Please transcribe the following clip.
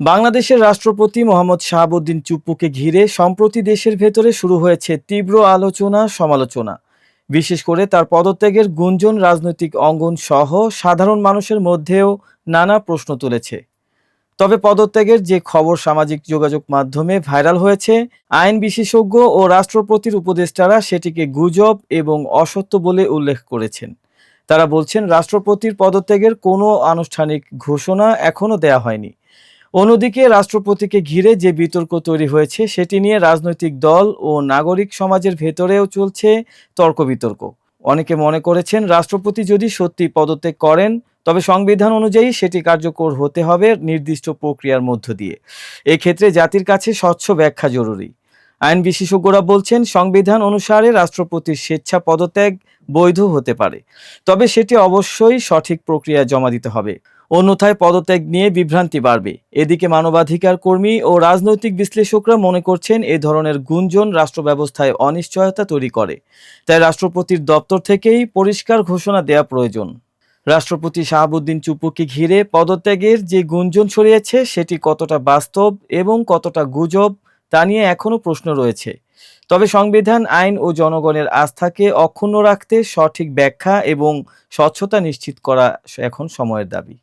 বাংলাদেশের রাষ্ট্রপতি মোহাম্মদ শাহাবুদ্দিন চুপ্পুকে ঘিরে সম্প্রতি দেশের ভেতরে শুরু হয়েছে তীব্র আলোচনা, সমালোচনা। বিশেষ করে তার পদত্যাগের গুঞ্জন রাজনৈতিক অঙ্গন সহ সাধারণ মানুষের মধ্যেও নানা প্রশ্ন তুলেছে। তবে পদত্যাগের যে খবর সামাজিক যোগাযোগ মাধ্যমে ভাইরাল হয়েছে, আইন বিশেষজ্ঞ ও রাষ্ট্রপতির উপদেষ্টারা সেটিকে গুজব এবং অসত্য বলে উল্লেখ করেছেন। তারা বলছেন, রাষ্ট্রপতির পদত্যাগের কোনো আনুষ্ঠানিক ঘোষণা এখনও দেয়া হয়নি। অন্যদিকে রাষ্ট্রপতিকে ঘিরে যে বিতর্ক তৈরি হয়েছে, সেটি নিয়ে রাজনৈতিক দল ও নাগরিক সমাজের ভেতরেও চলছে তর্ক বিতর্ক। অনেকে মনে করেছেন রাষ্ট্রপতি যদি সত্যি পদত্যাগ করেন, তবে সংবিধান অনুযায়ী সেটি কার্যকর হতে হবে নির্দিষ্ট প্রক্রিয়ার মধ্য দিয়ে। এক্ষেত্রে জাতির কাছে স্বচ্ছ ব্যাখ্যা জরুরি। আইন বিশেষজ্ঞরা বলছেন, সংবিধান অনুসারে রাষ্ট্রপতির স্বেচ্ছা পদত্যাগ বৈধ হতে পারে। তবে সেটি অবশ্যই সঠিক প্রক্রিয়া জমা দিতে হবে। অন্যথায় পদত্যাগ নিয়ে বিভ্রান্তি বাড়বে। এদিকে মানবাধিকার কর্মী ও রাজনৈতিক বিশ্লেষকরা মনে করছেন, এ ধরনের গুঞ্জন রাষ্ট্র ব্যবস্থায় অনিশ্চয়তা তৈরি করে। তাই রাষ্ট্রপতির দপ্তর থেকেই পরিষ্কার ঘোষণা দেয়া প্রয়োজন। রাষ্ট্রপতি শাহাবুদ্দিন চুপুকে ঘিরে পদত্যাগের যে গুঞ্জন ছড়িয়েছে, সেটি কতটা বাস্তব এবং কতটা গুজব তা নিয়ে এখনও প্রশ্ন রয়েছে। তবে সংবিধান, আইন ও জনগণের আস্থাকে অক্ষুণ্ণ রাখতে সঠিক ব্যাখ্যা এবং স্বচ্ছতা নিশ্চিত করা এখন সময়ের দাবি।